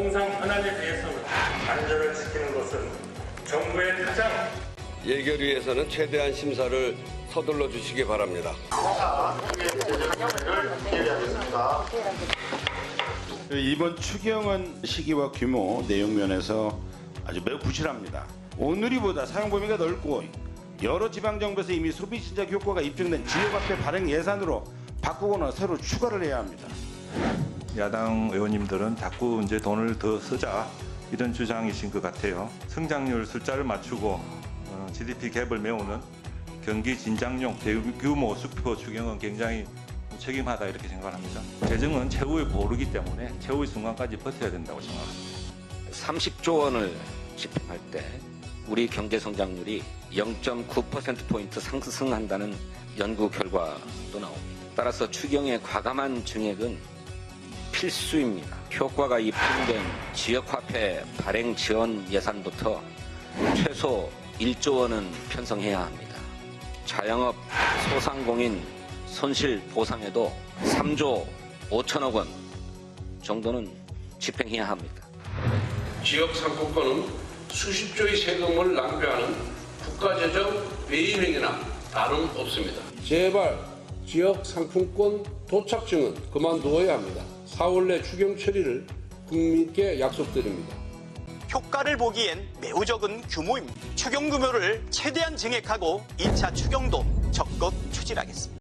통상 현안에 대해서는 안전을 지키는 것은 정부의 가장 예결위에서는 최대한 심사를 서둘러 주시기 바랍니다. 이번 추경은 시기와 규모, 내용 면에서 아주 매우 부실합니다. 오늘이보다 사용 범위가 넓고 여러 지방 정부에서 이미 소비 진작 효과가 입증된 지역화폐 발행 예산으로 바꾸거나 새로 추가를 해야 합니다. 야당 의원님들은 자꾸 이제 돈을 더 쓰자 이런 주장이신 것 같아요. 성장률 숫자를 맞추고 어, GDP 갭을 메우는 경기 진작용 대규모 수표 추경은 굉장히 책임하다 이렇게 생각합니다. 재정은 최후의 보루기 때문에 최후의 순간까지 버텨야 된다고 생각합니다. 30조 원을 집행할 때 우리 경제 성장률이 0.9%포인트 상승한다는 연구 결과도 나옵니다. 따라서 추경의 과감한 증액은 필수입니다. 효과가 입증된 지역화폐 발행 지원 예산부터 최소 1조 원은 편성해야 합니다. 자영업 소상공인 손실 보상에도 3조 5천억 원 정도는 집행해야 합니다. 지역 상품권은 수십 조의 세금을 낭비하는 국가재정 배임행위나 다름 없습니다. 제발 지역 상품권 도착증은 그만두어야 합니다. 4월 내 추경 처리를 국민께 약속드립니다. 효과를 보기엔 매우 적은 규모입니다. 추경 규모를 최대한 증액하고 2차 추경도 적극 추진하겠습니다.